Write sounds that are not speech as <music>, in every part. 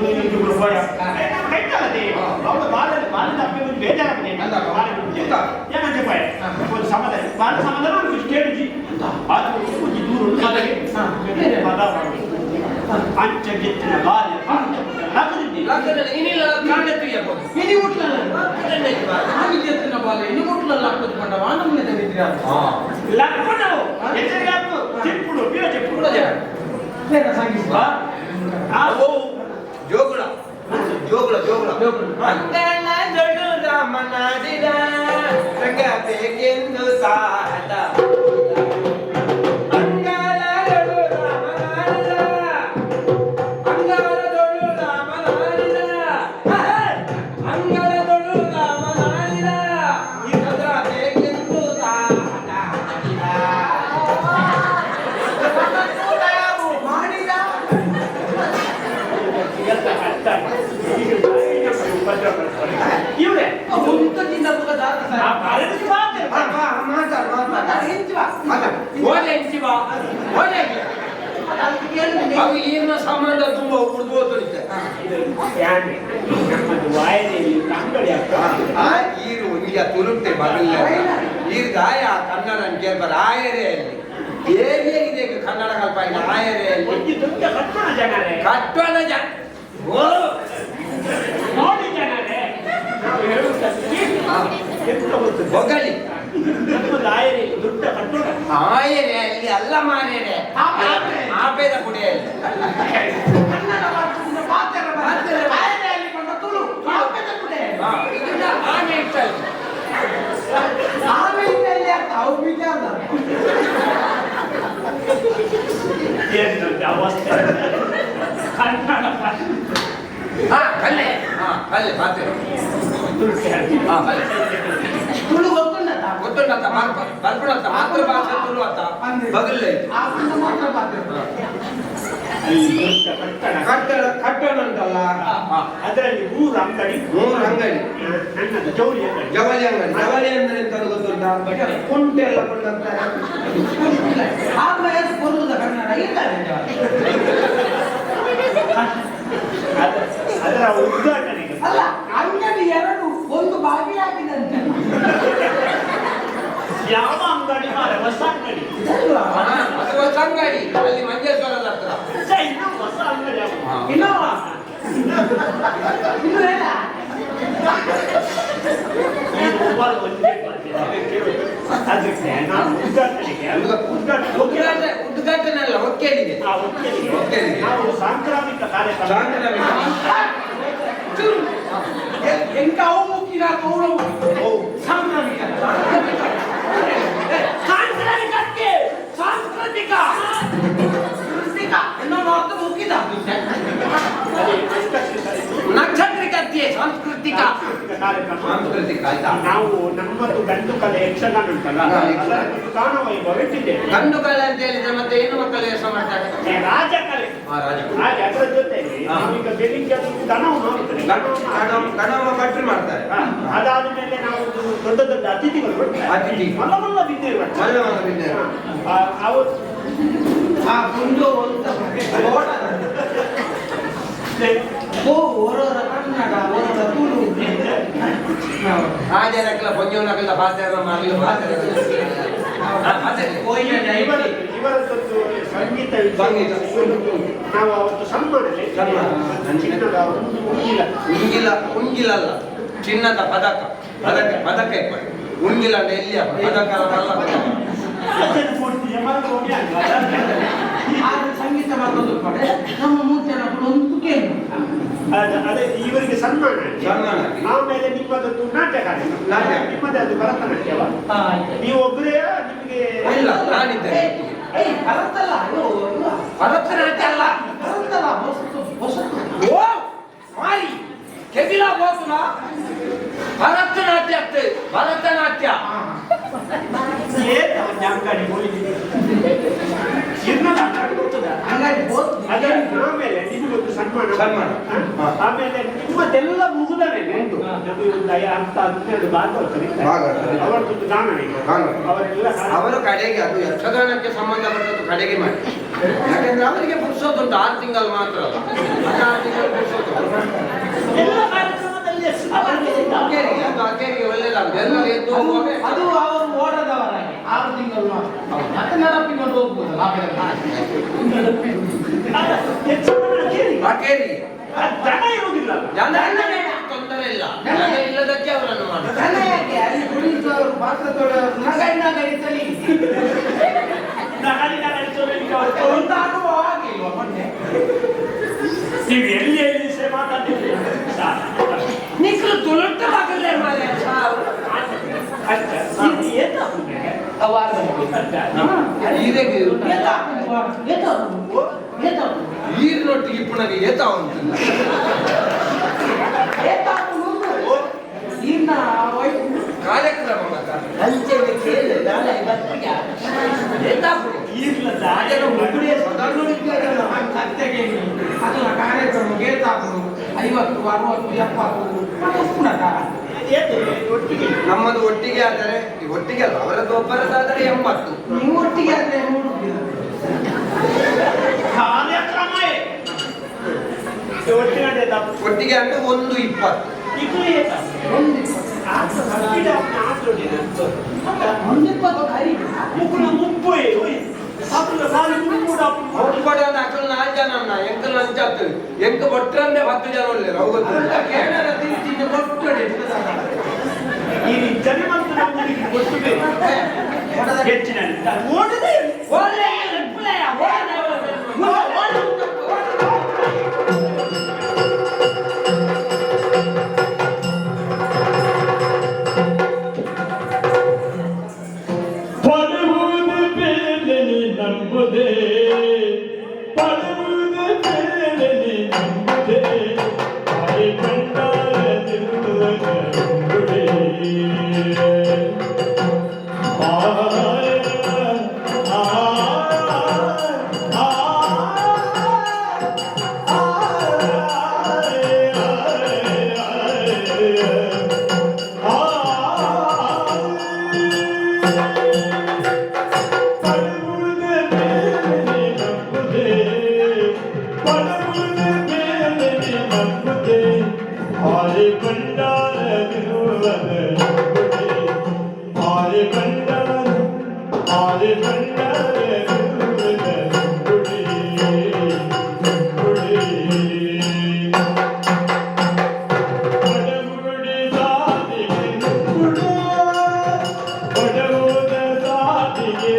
ಇದು ಇದು ಭಯ ಕೈತಲ್ಲದೆ ಅವಳು ಬಾಲಲ್ಲಿ ಬಾಲದ ಅಪ್ಪೆ ಒಂದು ಬೇಜಾರಾಗಿದೆ ಅಲ್ಲ, ಬಾಲ ಗುಂಜೆ. ಎಂತ? ಏನಂತೆ ಭಯ ಒಂದು ಸಮಾಧಾನ ಬಾಲ ಸಮಾಧಾನ ಒಂದು ಸ್ಟೇಜ್ ಅದು ಒಂದು ದೂರ ಒಂದು ಕದಗೆ ಪದ ಅಂಚ ಗೆತ್ತಿನ ಬಾಲ್ಯ ನಗದಿದ್ದಿ ಲಗ್ನದಲ್ಲಿ ಏನಿಲ್ಲ జోగుల జోగుల జోగుల అందరూ జోగుల మనదిరా సంగతే కిందు సార ಅವು ಏನು ಸಂಬಂಧ ತುಂಬ ಆ ಈರು ಈಗ ತುರುಕ್ತೆ ಬರಲಿಲ್ಲ ಈರ್ದ ಆಯ ಕನ್ನಡ ಕೇಳ್ಬಾರ ಆಯರೇ ಅಲ್ಲಿ ಏನೇ ಇದೆ ಕನ್ನಡ ಕಲ್ಪ ಇಲ್ಲ ಆಯರೇ ಅಲ್ಲಿ ಕಟ್ಟಣ ಜನರೇ. ಕಟ್ಟೋಣ ಜ ಓ! ನೋಡಿ ಜನರೇ. ಹೊಗಳಿ ನಮ್ಮದು ದುಡ್ಡ ಆಯರೆ ಅಲ್ಲಿ ಅಲ್ಲ ಮಾರೇರೆ ಆಪೇದ ಕುಡಿಯಲ್ಲಿ ಕನ್ನಡ ಭಾಷೆಯಿಂದ ಪಾತ್ರ ಬರ್ತದೆ ಆಯದಲ್ಲಿ ಬಂದ ತುಳು ಕಾಪದ ಕುಡೆ ಹಾ, ಇದನ್ನ ಆನೆ ಇಟ್ಟಲ್ಲಿ ಆಮೇಲೆ ಅರ್ಥ ಅವು ವಿಚಾರ ಏನು ಅವಸ್ಥೆ ಕನ್ನಡ ಭಾಷೆ ಹಾ ಕಲ್ಲೆ ಹಾ ಕಲ್ಲೆ ಮಾತೆ ತುರ್ಕೆ ಹಾಕಿ ಹಾ ಕಲ್ಲೆ ತುಳು ಗೊತ್ತುಂಟಾ ಗೊತ್ತುಂಟತ್ತ ಬರ್ಬಿಡತ್ತ ಮಾತೃ ಭಾಷೆ ತುಳು ಅತ್ತ ಬಗಲ್ಲೇ ಆ ಪುಣ್ಯ ಮಾತ್ರ ಪಾತ್ರ ಅಲ್ಲಿ ದೊಡ್ಡ ಕಟ್ಟಡ ಕಟ್ಟಡ ಕಟ್ಟಡ ಉಂಟಲ್ಲ ಹಾ. ಅದರಲ್ಲಿ ಮೂರು ಅಂಗಡಿ ಮೂರು ಅಂಗಡಿ ಜವಳಿ ಅಂಗಡಿ ಜವಳಿ ಅಂದ್ರೆ ಎಂತ ಗೊತ್ತುಂಟ? ಕುಂಟೆ ಎಲ್ಲ ಕೊಂಡಂತಾರೆ ಬರುವುದ ಕನ್ನಡ. ಇದ್ದಾರೆ ಅದ- ಅದರ ಉದ್ಘಾಟನೆಗೆ ಅಲ್ಲ ಅಂಗಡಿ ಎರಡು ಒಂದು ಬಾಗಿಲಾಗಿದಂತೆ. ಯಾವ ಅಂಗಡಿ? ಮಾರ ಹೊಸ ಅಂಗಡಿ. ಹೊಸ ಅಂಗಡಿ. ಅಲ್ಲಿ ಮಂಜೇಶ್ವರದ ಹತ್ರ. ಇನ್ನೂ ಹೊಸ ಅಂಗಡಿ. ಇನ್ನೋವ ಉದ್ಘಾಟನೆ ಅಲ್ಲ ಒಕ್ಕೇಲಿಗೆ. ನಾವು ಸಾಂಕ್ರಾಮಿಕ ಕಾರ್ಯಕ್ರಮ ಸಾಂಕ್ರಾಮಿಕ. ಎಂಕ ಮುಕ್ಕಿನ ಕೌರವ ಸಾಂಕ್ರಾಮಿಕ ಸಾಂಸ್ಕೃತಿಕ ಇನ್ನೊಂದು ಸರಿ? ನಕ್ಷತ್ರಿಕತೆ ಸಾಂಸ್ಕೃತಿಕ. ಸಾಂಸ್ಕೃತಿಕ ಆಯ್ತಾ? ನಾವು ನಮ್ಮದು ಗಂಡು ಕಲೆ ಯಕ್ಷಗಾನ. ಉಂಟಲ್ಲ ಕಾಣ ವೈಭವ ಇಟ್ಟಿದ್ದೇವೆ. ಗಂಡು ಕಲೆ ಅಂತ ಹೇಳಿದ್ರೆ ಮತ್ತೆ ಹೆಣ್ಣು ಮಕ್ಕಳು ಎಷ್ಟು ಮಾಡ್ತಾರೆ? ರಾಜಕಲೆ ಹಾಗೆ ಅದರ ಹಾ. ನಾವೀಗ ಬೆಳಿಗ್ಗೆ ಅದು ದನವನ್ನು ನೋಡ್ತೇವೆ ಗಣ- ಗಣವ ಕಟ್ಟಿ ಮಾಡ್ತಾರೆ. ಅದಾದ ಮೇಲೆ ನಾವು ದೊಡ್ಡ ದೊಡ್ಡ ಅತಿಥಿಗಳು ಅತಿಥಿ. ಮಲ್ಲ ಮಲ್ಲ ಬರ್ತಾರೆ. ಮಲ್ಲ ಮಲ್ಲ ಅವರು ಆ ಗುಂಡು ಅಂತ ಓ ಕನ್ನಡ ಸಂಗೀತ ಸಂಗೀತ. ನಾವು ಅವತ್ತು. ಚಿನ್ನದ ಉಂಗಿಲ. ಉಂಗಿಲಲ್ಲ ಚಿನ್ನದ ಪದಕ. ಪದಕ ಪದಕ ಉಂಗಿಲ್ಲ ಉಂಗಿಲ ಅಂದ್ರೆ ಎಲ್ಲಿಯ ಪದಕ ಅಲ್ಲ. <laughs> ಮರು ಅಲ್ವಾ? ಆದ್ರೆ ಸಂಗೀತ ಮಾಡೋದು ಕಡೆ ನಮ್ಮ ಮೂರ್ತಿ ಒಂದು ಕೇಳಿ ಅದ- ಇವರಿಗೆ ಸನ್ಮಾನ ಸನ್ಮಾನ. ಆಮೇಲೆ ನಿಮ್ಮದೊಂದು ನಾಟ್ಯ ಕಾರ್ಯಕ್ರಮ. ನಾಟ್ಯ. ನಿಮ್ಮದೇ ಅದು ಭರತನಾಟ್ಯವ ನೀವು ಒಬ್ಬರೇ ನಿಮಗೆ ಇಲ್ಲ ಇವು, ಇವು. ಭರತನಾಟ್ಯ ಅಲ್ಲ. ಭರತಲ್ಲ ಹೊಸತು ಹೊಸತು. ಓ ಮಾರಿ. ಕೆಬಿಲ ಹೋಗುವ ಭರತನಾಟ್ಯ ಅತ್ತೆ. ಭರತನಾಟ್ಯ. ಗೊತ್ತದ ಹಾಗಾಗಿ ಆಮೇಲೆ ಆಮೇಲೆ ನಿಮ್ಮದೆಲ್ಲ ಮುಗಿದ ಅಂತ ಅವರು ಕಡೆಗೆ ಅದು ಯಕ್ಷಗಾನಕ್ಕೆ ಸಂಬಂಧಪಟ್ಟದ್ದು ಕಡೆಗೆ ಮಾಡಿ. ಯಾಕೆಂದ್ರೆ ಅವರಿಗೆ ಪುರುಷೋತ್ತುಂಟು ಆರು ತಿಂಗಳು ಮಾತ್ರ ಅಲ್ಲ. ಹದಿನಾರು ತಿಂಗಳು ಅದು ಅವರು ಓಡದವರ. ಹೋಗ್ಬೋದು. ತಿಂಗಳು ಮತ್ತೆ ಜನ ಕೇಳಿ. ಬಾಕೇರಿ ಆ ದನ ಇರುವುದಿಲ್ಲ. ಜನ ತೊಂದರೆ ಇಲ್ಲ. ಜನ ಇಲ್ಲದಕ್ಕೆ ಅವರನ್ನು ಮಾಡಿ. ಜನ ಯಾಕೆ? ಅಲ್ಲಿ ಕುಳಿತವರು ಪಾತ್ರ ತೊಳೆಯವರು ನಗಡಿ ನಗಡಿ ತಲಿ ನಗಡಿ ನಗಡಿ ಸೊಳ್ಳೆಗೆ ಅವ್ರು ಒಂದು ಅನುಭವ ಆಗಿಲ್ವಾ ಮೊನ್ನೆ? ನೀವು ಎಲ್ಲಿ ಎಲ್ಲಿ ಸೇ ಮಾತಾಡ್ತಿದ್ರಿ? ನಿಖಲು ತುಳುಟ ಮಗಳೇ ಮಾರ್ರೆ ಸಾವು. ಅಷ್ಟೇ. ಇದು ಏತಾಪು ಈರಿನೊಟ್ಟಿಗೆ ಇಪ್ಪುನಗೆ ಏತ ಉಂಟು ಕಾರ್ಯಕ್ರಮ ಅದನ್ನ ಕಾರ್ಯಕ್ರಮ ಐವತ್ತು ಅರವತ್ತು ಎಪ್ಪತ್ತು ನಮ್ಮದು ಒಟ್ಟಿಗೆ ಆದರೆ ಒಟ್ಟಿಗೆ ಅಲ್ಲ ಅವರದ್ದು ಒಬ್ಬರದಾದರೆ ಎಂಬತ್ತು ನಿಮ್ಮೊಟ್ಟಿಗೆ ಆದ್ರೆ ನೋಡುದಿಲ್ಲ ಕಾರ್ಯಕ್ರಮವೇ ಒಟ್ಟಿಗೆ ನಡೆದ ಒಟ್ಟಿಗೆ ಅಂದ್ರೆ ಒಂದು ಇಪ್ಪತ್ತು ಇದು ಏತ ಒಂದಿಪ್ಪತ್ತು ಕರಿ ಮುಕ್ಕುನ ಮುಪ್ಪು ಅಪ್ಪನ ಸಾಲಿ ಮುಪ್ಪುಡ ಒಬ್ಬಡದ ಅಕಲ್ ನಾಲ್ಕು ಜನ ಎಂಕಲ್ ಅಂಚಾತು ಎಂಕ ಒಟ್ಟರಂದೆ ಹತ್ತು ಜನ ಒಳ್ಳೆ ಅದೆಲ್ಲ ಕೇಳದ ತಿರುಚಿದ್ದು ಕೊಟ್ಟಡೆ ಈ ಜನಮಂತ ನಮ್ಮನಿಗೆ ಗೊತ್ತಿದೆ ಹೆಚ್ಚಿನ ನೋಡದೆ పొడవు దాటికి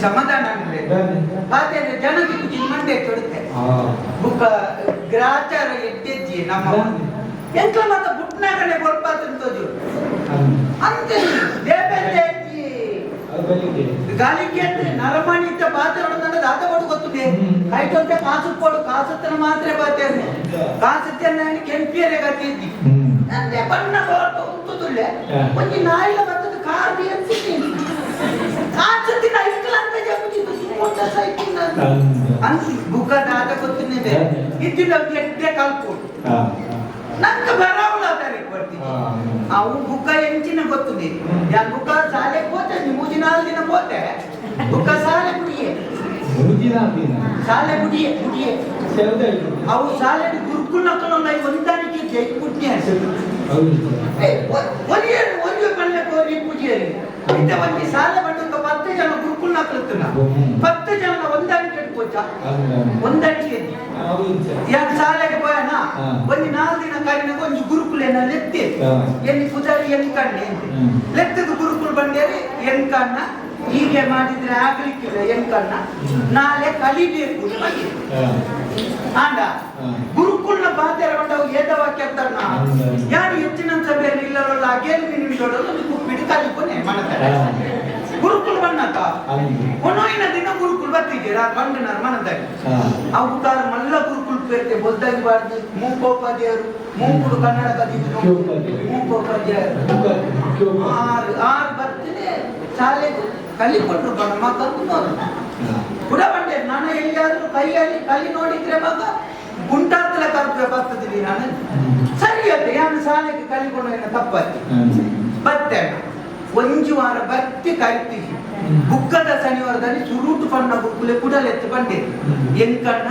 ಸಮಾಧಾನ ಅಂದ್ರೆ ಆದ್ರೆ ಜನಕ್ಕೆ ಕುಚಿ ಮಂಡೆ ತೊಡುತ್ತೆ. ಬುಕ್ಕ ಗ್ರಾಚಾರ ಎದ್ದೆಜ್ಜಿ ನಮ್ಮ ಎಂತ ಮಾತ ಕಡೆ ಬರ್ಪಾತಂತದ್ದು ಅಂತೆ ದೇವೇಂದ್ರ ಗಾಲಿಕೆ ಅಂದ್ರೆ ನರಮಣಿತ ಪಾತ್ರವನ್ನ ಆತ ಕೊಡು ಗೊತ್ತಿದೆ ಕೈಟೊಂತೆ ಕಾಸು ಕೊಡು ಕಾಸತ್ತನ ಮಾತ್ರ ಬಾತೇನೆ ಕಾಸತ್ತನ್ನ ಕೆಂಪಿಯರೆ ಗತಿದ್ದಿ ನಂದೆ ಬಣ್ಣ ಬೋರ್ತು ಉಂತುದುಲ್ಲೆ ಒಂಜಿ ನಾಯಿಲ ಬತ್ತದ ಕಾಸತ್ತಿನ ಅಂತ ಜಪುಜಿದ್ದು ಮೋಟರ್ ಸೈಕಲ್ ಅನ್ಸಿ ಬುಕ್ಕ ದಾತ ಗೊತ್ತಿದೆ ಇದ್ದಿಲ್ಲ ಎಡ್ಡೆ ಕಲ್ಪೋಡು ನಂಗೆ ಬರವಲ್ಲ ತಾರೀಕು ಬರ್ತೀನಿ. ಅವು ಬುಕ್ಕ ಎಂಚಿನ ಗೊತ್ತಿದೆ ಯಾ ಬುಕ್ಕ ಶಾಲೆ ಹೋತೆ ಮೂಜಿ ನಾಲ್ಕು ದಿನ ಹೋತೆ ಬುಕ್ಕ ಸಾಲೆ ಕುಡಿಯೆ ಶಾಲೆ ಕುಡಿಯೆ ಕುಡಿಯೆ ಅವು ಶಾಲೆ ಗುರುಕುಲ್ ನಕ್ಕಲೊಂದು ಒಂದಾನಿಕೆ ಜೈ ಕುಟ್ನೆ ಒಲಿಯ ಒಲಿಯ ಕಣ್ಣೆ ಕೋರಿ ಪೂಜೆಯಲ್ಲಿ. ಬಂದ ಪತ್ತು ಜನ ಗುರುಕುಲ್ ನಕ್ಕಲತ್ತನ ಪತ್ತು ಜನ ಒಂದಾನಿಕೆ ಇಟ್ಕೋಚ ಒಂದಾನಿಕೆ ಅವು ಇಚ್ಛೆ. ಯಾನ್ ಶಾಲೆಗೆ ಹೋಯನ ಹಾ. ಒಂದು ನಾಲ್ಕು ದಿನ ಕಾಲಿನ ಒಂದು ಗುರುಕುಲೇನ ಲೆತ್ತಿ ಹಾ. ಎಲ್ಲಿ ಪೂಜಾರಿ ಎಲ್ಲಿ ಕಣ್ಣೆ. ಲೆತ್ತದ ಗುರುಕುಲ್ ಬಂದೇರಿ ಎನ್ ಕಣ್ಣ ಹೀಗೆ ಮಾಡಿದ್ರೆ ಆಗ್ಲಿಕ್ಕಿಲ್ಲ ಎನ್ ಕಣ್ಣ ನಾಳೆ ಕಲಿಬೇಕು. ಆಂಡ. ಗುರುಕುಲ್ನ ಬಾಧ್ಯರ ಬಂದವು ಏದವ ಕೆತ್ತರ್ನ ಹೌದು. ಯಾರು ಹೆಚ್ಚಿನ ಸಭೆಯಲ್ಲಿ ಇಲ್ಲವಲ್ಲ ಅಗೇಲಿ ಕುಪ್ಪಿಡಿ ಕಲಿಕೊನೆ ಮನದ ಹಾ. ಗುರುಕುಲ್ ಹೌದು. ಕೊನೋಯಿನ ದಿನ ಗುರುಕುಲ್ ಬರ್ತಿದ್ದೀರಾ ಬಂದು ನರ್ಮನದಾಗಿ ಹಾ. ಅವು ಕಾಲ ಮಲ್ಲ ಗುರುಕುಲ್ ಪೇರ್ತೆ ಬೊದ್ದಾಗಿ ಬಾರ್ದು ಮೂಕೋಪಾಧ್ಯಾಯರು ಮೂಕುಡು ಕನ್ನಡ ಕದಿದ್ರು. ಮೂಕೋಪಾಧ್ಯಾಯರು. ಆರು ಆರು ಬರ್ತೀನಿ ಶಾಲೆಗೆ ಕಲಿಕೊಟ್ರು ಬಣ್ಣ ಮಕ್ಕಳು ಕೂಡ ಬಂದೆ ನಾನು ಎಲ್ಲಿಯಾದ್ರೂ ಕೈಯಲ್ಲಿ ಕಲಿ ನೋಡಿದ್ರೆ ಮಗ ಗುಂಟಾತಲ ಕರ್ಪೆ ಬರ್ತದಿವಿ ನಾನು. ಸರಿ ಅತ್ತೆ ನಾನು ಶಾಲೆಗೆ ಕಲಿಕೊಂಡು ತಪ್ಪಾಯ್ತು ಹ್ಮ್. ಒಂಜು ವಾರ ಬರ್ತಿ ಕರಿತೀವಿ. ಬುಕ್ಕದ ಶನಿವಾರದಲ್ಲಿ ಸುರುಟು ಪಣ್ಣ ಬುಕ್ಕುಲೆ ಕುಡಲೆತ್ತು ಬಂದೆ. ಎಂಕಣ್ಣ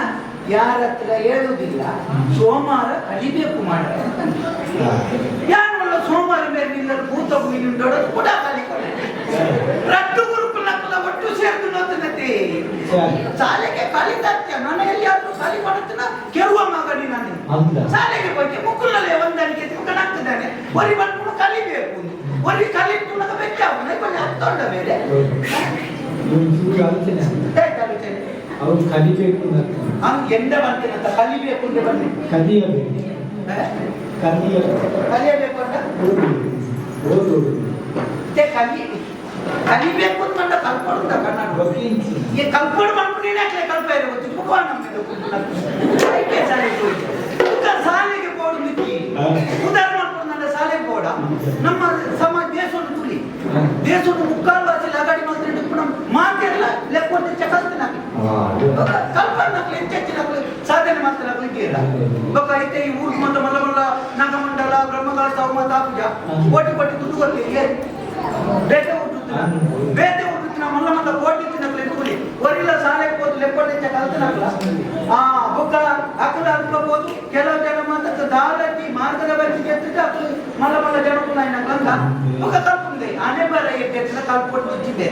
ಯಾರ ಹತ್ರ ಹೇಳುವುದಿಲ್ಲ ಸೋಮವಾರ ಕಲಿಬೇಕು ಮಾಡ ಯಾರಲ್ಲ ಸೋಮವಾರ ಮೇಲೆ ನಿಲ್ಲರು ಭೂತ ಭೂಮಿಯುಂಡೋಡು ಕೂಡ ಕಲಿಕೊಂಡೆ ರಟ್ಟು ಗುರುಕುಲಕ್ಕಲ ಒಟ್ಟು ಸೇರ್ದು ನೋತನತೆ. ಶಾಲೆಗೆ ಕಲಿತಾತ್ಯ ನಾನು ಎಲ್ಲಿಯಾದ್ರೂ ಕಲಿ ಮಾಡುತ್ತನ ಕೆರುವ ಮಗನಿ ನಾನು? ಶಾಲೆಗೆ ಬಗ್ಗೆ ಮುಕ್ಕುಲಲ್ಲೇ ಹೊಂದಾಣಿಕೆ ತಿಳ್ಕೊಂಡಾಗ್ತಿದ್ದಾನೆ ಒರಿ ಬಂದ್ಬಿಟ್ಟು ಕಲಿಬೇಕು. ನಗ ಬೆಚ್ಚ ಕೊಂಡೆ ಹತ್ತೊಂಡ ಮೇಲೆ ಇವ್ರು ಚೂರು ಆಲೋಚನೆ ಅವ್ರು ಕಲಿಬೇಕು ಅಂತ ಅವ್ನು ಎಂದ ಬರ್ತೀನಿ ಅಂತ ಕಲಿಬೇಕು ಅಂತ ಬನ್ನಿ ಕಲಿಯಬೇಕು ಕಲಿಯಬೇಕು ಕಲಿಯಬೇಕು ಅಂತ ಓದುವುದು ಓದುವುದು ಮತ್ತೆ ಕಲಿ ಕಲಿಬೇಕು ಅಂತ ಮಂಡ ಕಲ್ಪಡುತ್ತ ಕನ್ನಡ ಬಗ್ಗಿಂಚಿ ಈ ಕಲ್ಪಡು ಮಾಡ್ಕೊಂಡು ನೀನು ಯಾಕೆ ಕಲ್ಪ ಇರಬಹುದು ಮುಖ ನಮ್ಗೆ ಐಕೆ ಶಾಲೆಗೆ ಹೋಗಿ ಮುಖ ಶಾಲೆಗೆ ಬೋರ್ಡ್ ಮಿಕ್ಕಿ ಹಾ. ಉದಾಹರಣೆ ಮಾಡ್ಕೊಂಡು ನನ್ನ ಶಾಲೆಗೆ ಬೋರ್ಡ ನಮ್ಮ ಸಮಾಜ ದೇಶವನ್ನು ತುಳಿ ಹಾ. ದೇಶವನ್ನು ಮುಕ್ಕಾಲು ವಾಸಿ ಲಗಾಡಿ ಮಾತ್ರ ನಮ್ಮ ಮಾತೆಲ್ಲ ಲೆಕ್ಕೊಂಡೆ ಚಕಲ್ತಿನ ಕಲ್ಪನೆ ಹೆಚ್ಚೆಚ್ಚಿನ ಸಾಧನೆ ಮಾಡ್ತಾರೆ ಇಲ್ಲ ಬೊಕ್ಕ ಐತೆ ಈ ಊರು ಮಂದ ಮಲ್ಲ ಮಲ್ಲ ನಾಗಮಂಡಲ ಬ್ರಹ್ಮಗಳ ಸೌಮ ತಾಪುಜ ಕೋಟಿ ಕೋಟಿ ತುದು ಗೊತ್ತಿಲ್ಲ ಬೇಟೆ ಹುಟ್ಟುತ್ತಿನ ಬೇಟೆ ಹುಟ್ಟುತ್ತಿನ ಮಲ್ಲ ಮಲ್ಲ ಕೋಟಿ ತಿನ್ನಕ್ಲೆ ಕೂಡಿ ಒರಿಲ್ಲ ಶಾಲೆಗೆ ಹೋದು ಲೆಕ್ಕೊಂಡೆ ಕಲ್ತನಕ್ಲ ಆ ಬೊಕ್ಕ ಅಕಲ ಅನ್ಕೋಬಹುದು ಕೆಲವು ಜನ ಮಾತ್ರ ದಾರತಿ ಮಾರ್ಗದ ಬಗ್ಗೆ ಎತ್ತಿದ್ರೆ ಅಕಲು ಮಲ್ಲ ಮಲ್ಲ ಜನಕ್ಕೂ ನಕ್ಲಂಗ ಬೊಕ್ಕ ಕಲ್ಪಂದೆ ಆನೆ ಬರ ಎತ್ತಿನ ಕಲ್ಪಟ್ಟು ಇಚ್ಚಿದೆ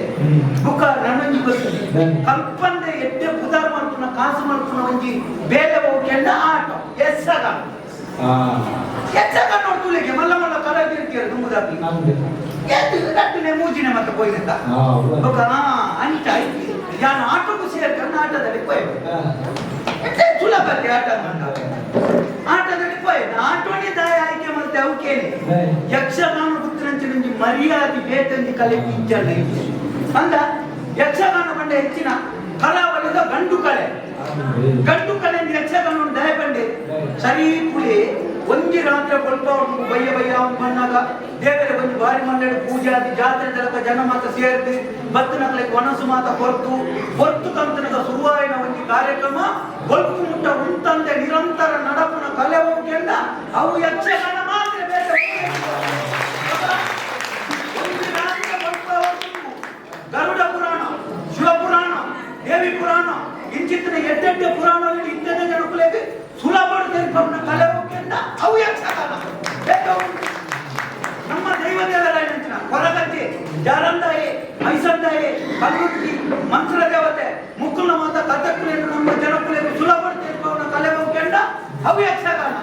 ಬುಕ ನನಂಜಿ ಗೊತ್ತಿದೆ ಕಲ್ಪಂದೆ ಎಡ್ಡೆ ಪುದಾರ್ ಮಲ್ಪುನ ಕಾಸು ಮಲ್ಪುನ ಒಂಜಿ ಬೇಲೆ ಹೋಗ್ಕೊಂಡ ಆಟ. ಎಸ್ಸಗ. ಎಸ್ಸಗ ನೋಡ್ತುಲೆಗೆ ಮಲ್ಲ ಮಲ್ಲ ಕಲ ತುಂಬುದಾಗಿ ರಟ್ಟನೆ ಮೂಜಿನ ಮತ್ತೆ ಹೋಯ್ತ ಬುಕ ಅಂಟ ಯಾನ್ ಆಟಕ್ಕೂ ಸೇರ್ಕೊಂಡು ಆಟದಲ್ಲಿ ಹೋಯ್ತು ಹಾ. ಎಷ್ಟೇ ಸುಲಭ ಅല്ലേ ಆಟ ಮಾಡ ಆಟದಲ್ಲಿ ಆಟೋಣಿ ದಾಯ ಆಯ್ಕೆ ಮತ್ತೆ ಅವಕೇನೆ. ಯಕ್ಷಗಾನ ಗುತ್ತಿನಂಚಿನ ಮರ್ಯಾದೆ ಬೇತಂದು ಕಲೆ ಅಂದ ಯಕ್ಷಗಾನ ಬಂಡ ಹೆಚ್ಚಿನ ಕಲಾವಳದ ಗಂಡು ಕಲೆ. ಗಂಡು ಕಲೆ ಅಂದ್ರೆ ಯಕ್ಷಗಾನ ದಯ ಬಂಡೆ ಸರಿ ಪುಳಿ ಒಂಜಿ ರಾತ್ರಿ ಬರ್ತಾ ಉಂಟು ಬಯ್ಯ ಬಯ್ಯ ಮಣ್ಣಾಗ. ದೇವರ ಬಂದು ಬಾರಿ ಮಂಡಳಿ ಪೂಜೆ ಆದಿ ಜಾತ್ರೆ ತನಕ ಜನ ಮಾತ ಸೇರ್ದು ಬತ್ತನಗಳಿಗೆ ಒಣಸು ಮಾತ ಹೊರತು. ಹೊರತು ಕಂತನಕ ಸುರುವಾಯಿನ ಒಂದು ಕಾರ್ಯಕ್ರಮ ಗೊಲ್ಪು ಮುಟ್ಟ ಉಂಟಂತೆ, ನಿರಂತರ ನಡಪನ ಕಲೆ ಹೋಗ್ಯಂಡ ಅವು ಯಕ್ಷಗಾನ ಮಾತ್ರ ಗರುಡ ಪುರಾಣ ಶಿವಪುರಾಣ ದೇವಿ ಪುರಾಣ, ಇಂಚಿತ್ತಿನ ಎಡ್ಡೆಡ್ಡೆ ಪುರಾಣ ಇಂತೆ ನೆಡುಪ್ಲೆ ಸುಲಭ ಕಲೆ ಹೋಗ್ಯಂಡ ಅವು ಯಕ್ಷಗಾನ. ನಮ್ಮ ದೈವ ದೇವರಾಯನ ಹೊರಗದ್ದೆ ಜಾರಂದಾಯೆ ಮೈಸಂದಾಯೆ ಕಲ್ಲುಟ್ಟಿ ಮಂತ್ರ ದೇವತೆ ಮುಕ್ಕುಲ ಮಾತ ಕಥಕ್ಕುಲೆಯನ್ನು ನಮ್ಮ ಜನಕುಲೆಗೆ ಸುಲಭ ತೆರಪವನ್ನ ಕಲೆ ಹೋಗ್ಕೊಂಡ ಅವು ಯಕ್ಷಗಾನ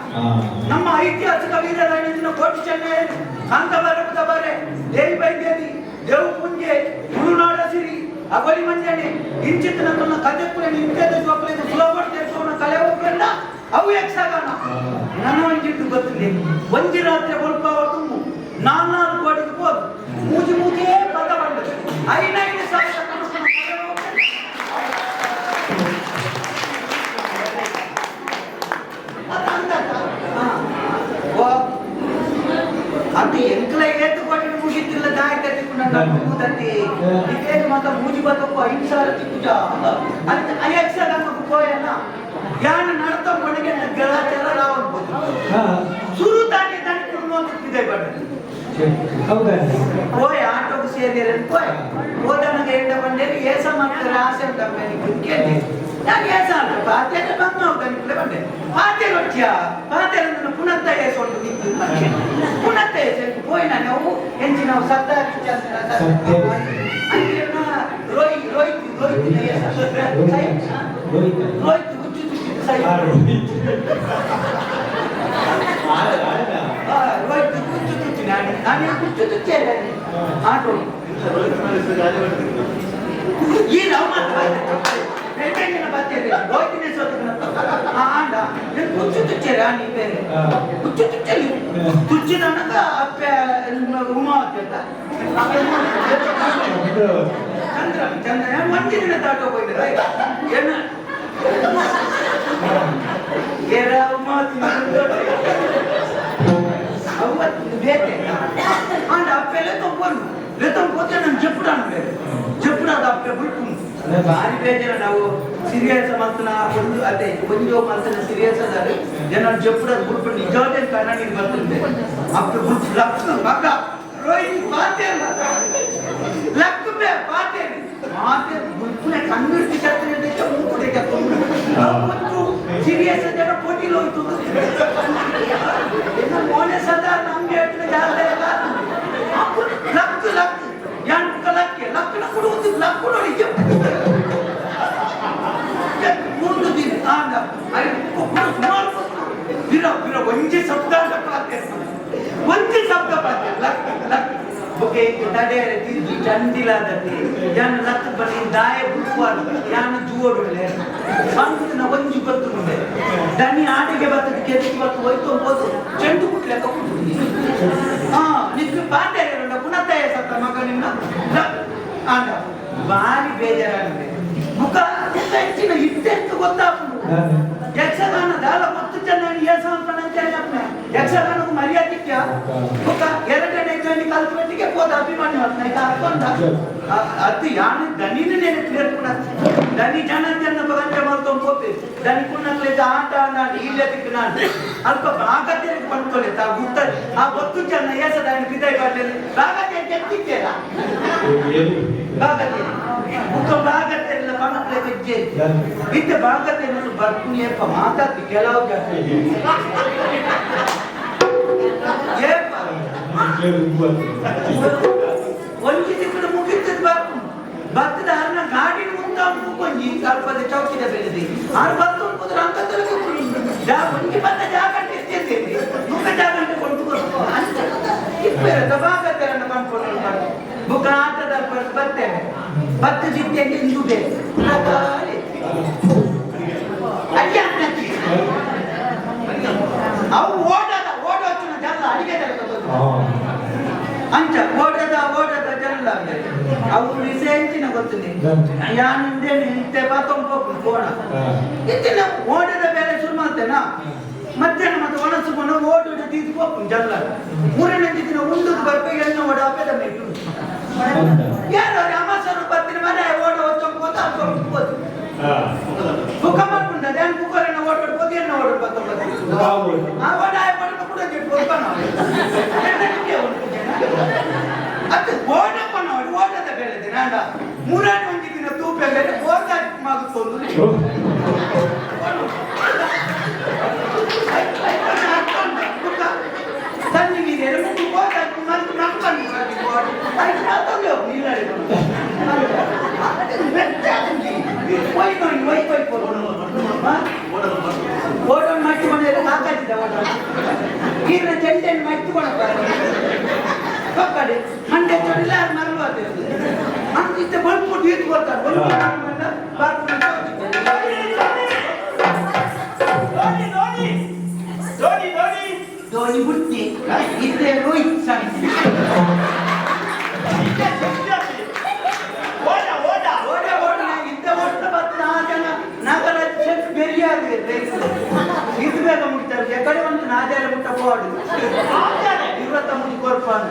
ನಮ್ಮ ಐತಿಹಾಸಿಕ ವೀರರಾಯನ ಕೋಟಿ ಚೆನ್ನೈ ಕಾಂತಬಾರಪದ ಬಾರೆ ದೇವಿ ಬೈದೇವಿ ದೇವು ಪುಂಜೆ ತುಳುನಾಡ ಸಿರಿ ಅಗೋಲಿ ಮಂಜನೆ ಇಂಚಿತ್ತಿನ ತನ್ನ ಕಥೆ ಕೂಡ ನಿಂತದ ಜೋಕಲಿಗೆ ಸುಲಭ ದೇಶವನ್ನ ಕಲೆ ಹೋಗ್ಯಂಡ ಅವು ಯಕ್ಷಗಾನ ನನ್ನ ಒಂಜಿಟ್ಟು ಗೊತ್ತಿದೆ ಒಂಜಿ ರಾತ್ರಿ ಸ್ವಲ್ಪ ತುಂಬು ನಾಲ್ನಾರು ಕೋಟಿಗೆ ಹೋದು ಮೂಜಿ ಮೂಜೇ ಪದ ಬಂದದ್ದು ಐನೈದು ಸಾವಿರ ಕನಸನ್ನು ಕಲೆ ಹೋಗ್ಯಂಡ ಅದು ಎಂಕ್ಲ ಏತು ಕೊಟ್ಟು ಮುಗಿತಿಲ್ಲ ದಾಯ ಕಟ್ಟಿಕೊಂಡು ಮುಗಿದಂತೆ ಇದೇನು ಮಾತ ಮೂಜಿ ಬದಕು ಐದು ಸಾವಿರ ತಿಕ್ಕುಜ ಅದಕ್ಕೆ ಅಯ್ಯಕ್ಷ ನಮಗೆ ಪೋಯಲ್ಲ ಯಾನ ನಡತ ಮನೆಗೆ ರಾವಣ ಹಾ. ಸುರು ತಾನೇ ತನಕ ಇದೆ ಬಣ್ಣ ಹೌದಾ? ಪೋಯ ಆಟೋಗೆ ಸೇರಿದ್ರೆ ಪೋಯ ಹೋದನಗೆ ಎಂಡ ಬಂದೆ ಏಸ ಮಾಡ್ತಾರೆ ಆಸೆ ಉಂಟ ಮೇಲೆ ಕೇಳಿ. ನಾನು ಏಸ ಅಂತ ಪಾತ್ರೆ ಬಂದು ನಾವು ಕನಿಕಲೆ ಬಂದೆ. ಪಾತ್ರೆ ರೊಟ್ಟಿಯ ಪಾತ್ರೆ ನನ್ನ ಪುನತ್ತ ಏಸೊಂಡು ನಿಂತು ಪುನತ್ತ ಏಸು ಪೋಯ್ ನಾನು ನಾವು ಎಂಚಿ ಚಂದ್ರ ಚಂದ್ರ ಮಂದಿರ ತಾಟೋ ಹೋಗಿದ್ರೆ ಏನು అంటే ఆ పిల్లతో పోను లేతం పోతే నేను చెప్పుడాను చెప్పుడాను ఆ పిల్లలు భారీ పేజీలు నువ్వు సీరియస్ మంత్న కొంచెం అదే కొంచెం మంత్న సీరియస్ అదారు నేను చెప్పుడాను గుర్తు నిజాటే కానీ నీకు బతుంది అప్పుడు గుర్తు లక్షణం మగ రోహిణి పాతే లక్కు పాతే మాతే గుర్తునే కన్నుడికి చెత్త ముందు చెత్త ಕತ್ತಿನ ದೇಶ ಮುಂಕುಡೆ ಕತ್ಕೊಂಡು ಸೀರಿಯಸ್ ಜನ ಪೋಟಿಲ್ ಹೋಯ್ತು ಇನ್ನು ಮೋನೆ ಸದಾ ನಮ್ಗೆ ಎಟ್ಟು ಜಾಸ್ತಿ ಇಲ್ಲ ಲಕ್ ಲಕ್ ಎಂಟು ಲಕ್ಕೆ ಲಕ್ಕನ ಕೊಡುವುದು ಲಕ್ಕು ನೋಡಿ ಮೂರು ದಿನ ಆಗ ಸುಮಾರು ಬಿರ ಬಿರ ಒಂಜಿ ಶಬ್ದ ಪಾತ್ರೆ ಒಂಜಿ ಶಬ್ದ ಪಾತ್ರೆ ಲಕ್ ಲಕ್ ಬೊಕೆ ತಡೆಯರೆ ತಿರುಗಿ ಚಂದಿಲಾದಕ್ಕೆ. ಯಾನ ಲಕ್ ಬನ್ನಿ ದಾಯ ಬುಕ್ವಾದ ಯಾನ ಜೂವಡುಲೆ ಸಂಕುನ ಒಂಜಿ ಗೊತ್ತು ಮುಂದೆ. ದನಿ ಆಡಿಗೆ ಬರ್ತದೆ ಕೆದಕಿ ಬತ್ತು ಹೋಯ್ತು ಹೋದು ಚೆಂಡು ಕುಟ್ಲೆಕ್ಕ ಹಾ ನಿಮ್ಗೆ ಪಾಂಡೆ ಇರೋಣ ಪುನಃ ಸತ್ತ ಮಗ ನಿನ್ನ? ಲಕ್ ಆಂಡ ಭಾರಿ ಬೇಜಾರಾಗಿದೆ. ಮುಖ ಹೆಚ್ಚಿನ ಇತ್ತೆಂತು ಗೊತ್ತಾಗ್ತದೆ. ಯಕ್ಷಗಾನದ ಅಲ್ಲ ಮತ್ತು ಚೆನ್ನಾಗಿ ಯಶವಂತನ ಅಂತ ಹೇಳಪ್ಪ ಯಕ್ಷಗಾನಕ್ಕೆ ಮರ್ಯಾದೆ ಇತ್ಯ ಮುಖ ಎರಡನೇ ಜನ ಕಲ್ಪಟ್ಟಿಗೆ ಹೋದ ಅಭಿಮಾನಿ ಹೊತ್ತ ಅರ್ಕೊಂಡ ಅದು ಯಾನು ದನಿನ ನೆನೆ ಕ್ಲಿಯರ್ ಕೂಡ ದನಿ ಜನ ಜನ ಬಗಂಜ ಮಾಡ್ಕೊಂಡು ಹೋಗ್ತಿ ದನಿ ಕುಣ್ಣಕ್ಲೆ ಆಟ ನಾನು ಇಲ್ಲೇ ತಿಕ್ಕ ನಾನು ಅಲ್ಪ ಭಾಗತೆ ಪಡ್ಕೊಳ್ಳಿ ತಾ ಗುತ್ತ ಆ ಗೊತ್ತು ಜನ ಏಸ ದಾನಿ ಬಿದ್ದಾಯಿ ಬರ್ಲಿಲ್ಲ ಭಾಗತೆ ಕೆತ್ತಿದ್ದೇರ ಭಾಗತೆ ಮುಖ ಭಾಗತೆ ಇಲ್ಲ ಪಣಕ್ಲೆ ಬೆಜ್ಜೆ ಇತ್ತೆ ಭಾಗತೆ ಅನ್ನೋದು ಬರ್ತೀನಿ ಏಪ ಮಾತಾಡ್ತಿ ಕೆಲವು ಜಾತಿ ಏಪ ಭತ್ತದ ಹರಣ ಗಾಡಿನ ಮುಂದ ಕೊಂಜಿ ಅಲ್ಪದ ಚೌಕಿದ ಬೆಳೆದಿ. ಆರು ಬತ್ತು ಕುದುರ ಅಂತ ತಲುಪು ಒಂಜಿ ಬಂದ ಜಾಗ ಎತ್ತಿದ್ದೇನೆ ಮುಖ ಜಾಗ ಕೊಂಡು ಇಪ್ಪೆರ ದಬಾಗತೆರನ್ನು ಕಂಡ್ಕೊಂಡು ಬುಕ್ಕ ಆಟದ ಬರ್ತೇನೆ ಭತ್ತ ಜಿದ್ದೆಗೆ ಇಂದು ಬೇಕು ಅಯ್ಯ. ಅವು ಓಡದ ಓಡೋಚಿನ ಜಲ್ಲ ಅಡಿಗೆ ತರಬಹುದು ಅಂಚ ಓಡದ ಓಡದ. ಜಲ್ಲ ಅವು ವಿಸೇಂಚಿನ ಗೊತ್ತಿದೆ ಯಾನಿಂದೆ ನಿಂತೆ ಬಾತೊಂದು ಕೋಣ ಇತ್ತಿನ ಓಡದ ಬೇರೆ ಶುರು ಮಾಡ್ತೇನ? ಮಧ್ಯಾಹ್ನ ಮತ್ತೆ ಒಣಸುಕೊಂಡು ಓಡಿ ತೀರ್ಕೋಪು ಜಲ್ಲ ಮೂರನೇ ದಿನ ಉಂಡು ಬರ್ಬೇಕು ಎಣ್ಣೆ ಓಡ ಅಪ್ಪದ ಮೇಟು ಯಾರು ಅಮಾಸರು ಬರ್ತೀನಿ ಮನೆ ಓಡ ಅನ್ಕೊಂಡು ಹೋದು ಬುಕ್ಕ ಮಾಡ್ಕೊಂಡ ಧ್ಯಾನ ಕುಕ್ಕರನ್ನ ಎಣ್ಣ ಎಣ್ಣೆ ಓಡ್ಬೋದು ಆ ಓಡ ಆಯ್ಕೊಂಡು ಕೂಡ ಜಿಟ್ಬೋದು ಅದು ಓಡಪ್ಪ Oh. Sen de giderim. Bu arada bunlar bırakmamışlar. Bu. Ay ne adam yok.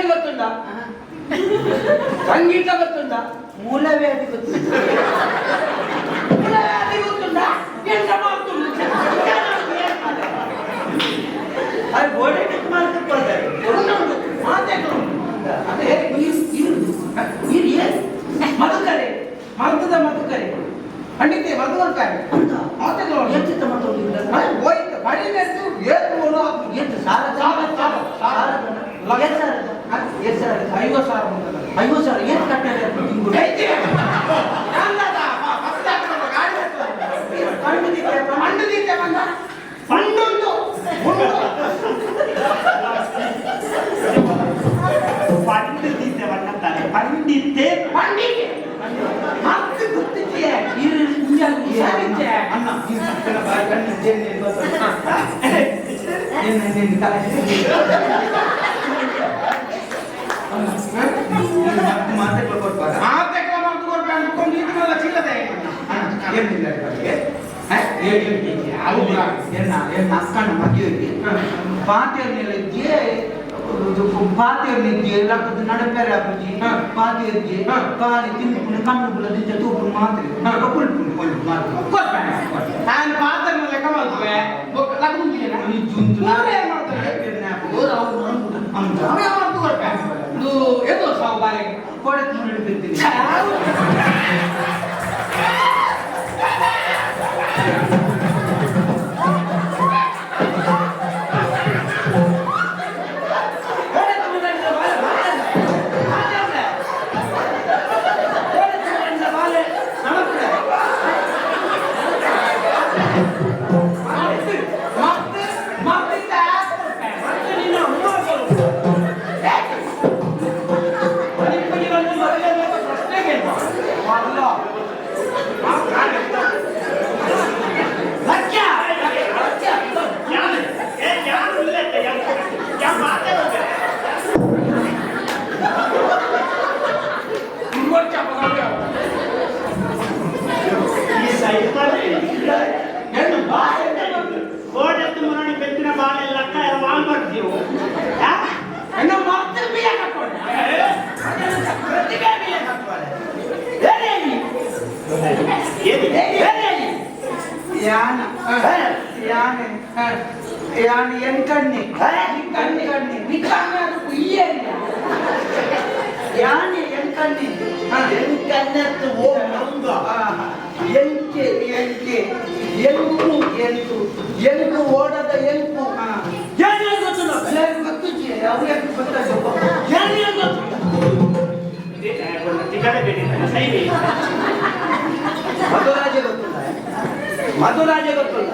ದಕ್ಷಿಣಾದಿ ಗೊತ್ತುಂಟ ಸಂಗೀತ ಗೊತ್ತುಂಟ ಮೂಲವೇ ಅದು ಗೊತ್ತಿಲ್ಲ ಉತ್ತರಾದಿ ಗೊತ್ತುಂಟ ಎಂತ ಮಾಡ್ತುಂಟು ಅದು ಗೋಡೆ ಕಟ್ ಮಾಡ್ಕೊಳ್ತಾರೆ ಅದೇ ನೀರು ಇರುದು ನೀರು ಏನು ಮಧುಕರೆ ಮರ್ತದ ಮಧುಕರೆ ಖಂಡಿತ ಮಧುಕರೆ ಮಾತೆಗಳು ಎಂತ ಮಾತಾಡುದಿಲ್ಲ ಹೋಯ್ತು ಕಡಿಮೆದ್ದು ಏತು ನೋಡು ಎಂತ ಸಾಲ ಸಾಲ ಸಾಲ ಸಾಲ ಎಷ್ಟು ಸಾಲ ಎಷ್ಟು ಸಾಲ ಐವತ್ತು ಸಾವಿರ ಉಂಟಲ್ಲ. ಐವತ್ತು ಸಾವಿರ ಏನು ಕಟ್ಟಾರೆ ತಿಂಗಳು ಐತಿ. ಚಂದದ, ಮ- ಮಸ್ತಾಗ್ತದೆ, ಗಾಡಿ ಹತ್ತುದು. ಕಂಡಿದ್ದೆ ಮಂಡು ಅಕ್ಕನ ಮದುವೆಗೆ ಪಾತಿಯರ್ನಿಗೆ ಪಾತಿಯರ್ನಿಗೆ ಲಕ್ಕದ ನಡಪೆರೆ ಅಪ್ಪುಜಿ ಪಾತಿಯರ್ಗೆ ಪಾಲಿ ತಿನ್ಕೊಂಡು ಕಣ್ಣು ಬುಲದಿಂದ ತೂಪು ಮಾತ್ರ ಕುಲ್ಪುಂಡು ಒಂದು ಮಾತ್ರ ಕೊಡ್ಬೇಕು ನಾನು ಪಾತ್ರ ಲೆಕ್ಕ ಮಾಡ್ತೇವೆ ಲಗ್ನ ಮುಗಿಯೇನ? ಮೂರೇ ಮಾಡ್ತೇವೆ ಅಂತ ಅವೇ ಮಾಡ್ದು ಕೊಡ್ಬೇಕು ಇದು ಎದು ಸಾವು ಬಾಲೆಗೆ ಕೊಡೆ ನೋಡಿ ಬಿಡ್ತೀನಿ ಏನಿದೆ ಬೇರೆ ಯಾನ ಯಾನ ಯಾನ ಎನ್ ಕಣ್ಣಿ ಕಣ್ಣಿ ಕಣ್ಣಿ ಯಾನೆ ಎನ್ ಕಣ್ಣಿ ಎನ್ ಕಣ್ಣತ್ತು ಓ ಮಂಗ ಎಂಕೆ ಎಂಕೆ ಎಂಕು ಎಂಕು ಎಂಕು ಓಡದ ಎಂಕು ಎಲ್ಲರಿಗೂ ಗೊತ್ತಿದ್ಯೆ ಅವ್ರಿಗೆ ಗೊತ್ತಾಗ ತಿಗಡೆ ಬೇಡಿ ಸೈವಿ ಮಧುರಾಜ ಗೊತ್ತಿಲ್ಲ ಮಧುರಾಜ ಗೊತ್ತಿಲ್ಲ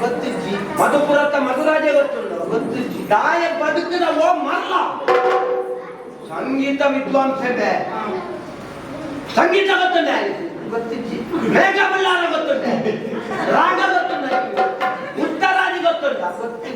ಗೊತ್ತಿದ್ದಿ ಮಧುಪುರತ್ತ ಮಧುರಾಜ ಗೊತ್ತಿಲ್ಲ ಗೊತ್ತಿಜ್ಜಿ ದಾಯ ಬದುಕಿನ ಓ ಮಲ್ಲ ಸಂಗೀತ ವಿದ್ವಾಂಸತೆ ಸಂಗೀತ ಗೊತ್ತುಂಡೆ ಗೊತ್ತಿಜ್ಜಿ ಮೇಘ ಬಳ್ಳಾರ ಗೊತ್ತುಂಡೆ ರಾಗ ಗೊತ್ತುಂಡೆ ಉತ್ತರಾದಿ ಗೊತ್ತುಂಟ? ಗೊತ್ತಿದ್ದಿ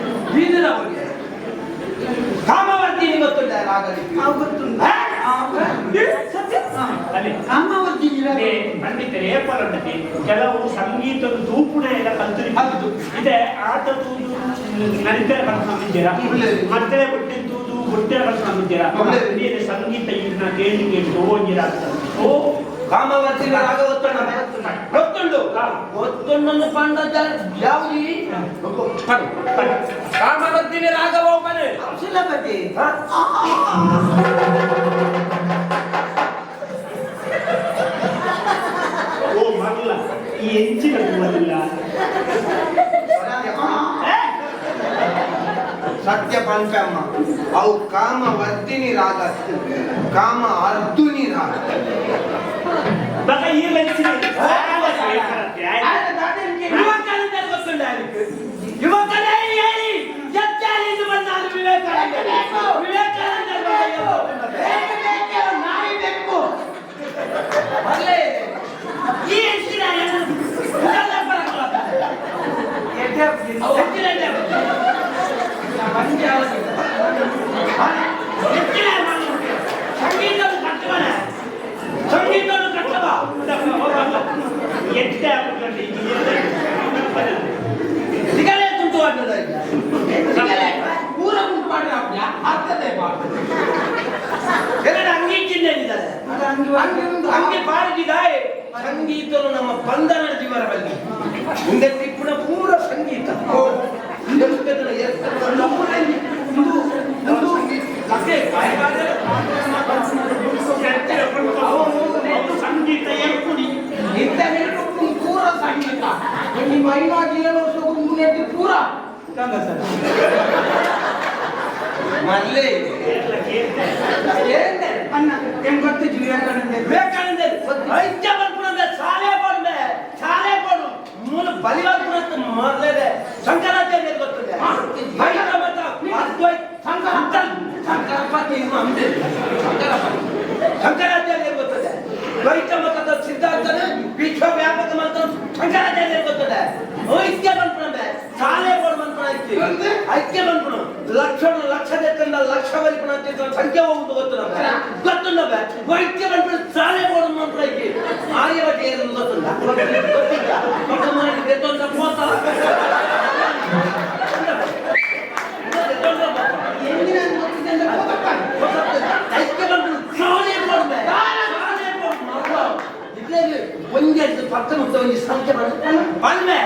ಹಿಂದಿನ ಪೊಡಿ ಕಾಮವರ್ತಿ ರಾಗ ಅವು ಗೊತ್ತುಂಟು. ಪಂಡಿತರು ಏರ್ಪಡಂತೆ ಕೆಲವು ಸಂಗೀತದ ತೂಪುಣ ಎಲ್ಲ ಕಲ್ತರಿ ಹೌದು. ಇದೆ ಆಟ ತೂದು ನರಿತರ ಕಲ್ತ್ಕೊಂಡಿದ್ದೀರಾ. ಮತ್ತೆ ಬುಟ್ಟಿ ತೂದು ಬುಟ್ಟೆ ಕಲ್ತ್ಕೊಂಡಿದ್ದೀರಾ ಸಂಗೀತ ಇದನ್ನ ಕೇಳಿ ಕೇಳಿ ಹೋಗಿರ ಓ ಕಾಮವರ್ತಿ ರಾಗ ಒತ್ತಡ ಗೊತ್ತುಂಡು ಗೊತ್ತೊಂದನ್ನು ಪಂಡ ಯಾವ್ದು ಪಡು ಕಾಮವರ್ತಿನಿ ರಾಗವ ಮನೆ ಶಿಲಪತಿ ಓ ಮಲ್ಲ ಈ ಹೆಂಚಿನ ಹೂವಲ್ಲ ಸತ್ಯ ಪಂಚಮ್ಮ ಅವು ಕಾಮ ವರ್ಧಿನಿ ರಾಗ ಕಾಮ ಅರ್ಧುನಿ ರಾಗ ಬಕ ಈ ಮೆಣಸಿನ ಯುವಕರಿಂದ ಗೊತ್ತುಂಡ ಅದಕ್ಕೆ ಯುವಕರೇ ಹೇಳಿ ಎಚ್ಚಾಲಿಂದ ಬಂದಾರು ವಿವೇಕಾನಂದ ವಿವೇಕಾನಂದ ನಾಯಿ ಬೇಕು ಬರ್ಲೇ ಈ ಹೆಚ್ಚಿನ ಇದೆಲ್ಲ ಬರಲ್ಲ. ಬಲಿವಾದ ಮೊದಲೇ ಶಂಕರಾಚಾರ್ಯ ಗೊತ್ತದೆ ಭೈರವ ಮತ ಅದ್ವೈತ ಶಂಕರ ಶಂಕರಪ್ಪ ನೀವು ಅಂದೆ ಶಂಕರಪ್ಪ ಶಂಕರಾಚಾರ್ಯ ಗೊತ್ತದೆ ದ್ವೈತ ಮತದ ಸಿದ್ಧಾಂತನ ವಿಶ್ವವ್ಯಾಪಕ ಮತ ಶಂಕರಾಚಾರ್ಯ ಗೊತ್ತದೆ ಐಕ್ಯ ಬಂದ್ಬಿಡಂದೆ ಶಾಲೆ ಕೊಡು ಬಂದ್ಬಿಡ ಐಕ್ಯ ಬಂದ್ಬಿಡು ಲಕ್ಷಣ ಲಕ್ಷ ತೆಕ್ಕಂದ ಲಕ್ಷ ಬಲಿಪಣ ಅಂತ ಸಂಖ್ಯೆ ಹೋಗುದು ಗೊತ್ತು ನಮ್ಗೆ ಗೊತ್ತು ನಮ್ಗೆ ವೈದ್ಯ ಬಂದ್ಬಿಡು ಶಾಲೆ ಕೊಡು ಮಂತ್ರ ಐತಿ ಆರ್ಯವಟಿ ಏನು ಗೊತ್ತಿಲ್ಲ ಗೊತ್ತಿಲ್ಲ ಮಗ ಮಾಡಿ ಗೆದ್ದೊಂದ ಪೋತ ಐಕ್ಯ ಬಂದ್ಬಿಡು ಶಾಲೆ ಕೊಡ್ಬೆ ಶಾಲೆ ಕೊಡು ಮಗ. ಇದ್ರಲ್ಲಿ ಒಂದೇ ಪಕ್ಕ ಮುಟ್ಟ ಒಂದು ಸಂಖ್ಯೆ ಬಂದು ಬಂದ್ಮೆ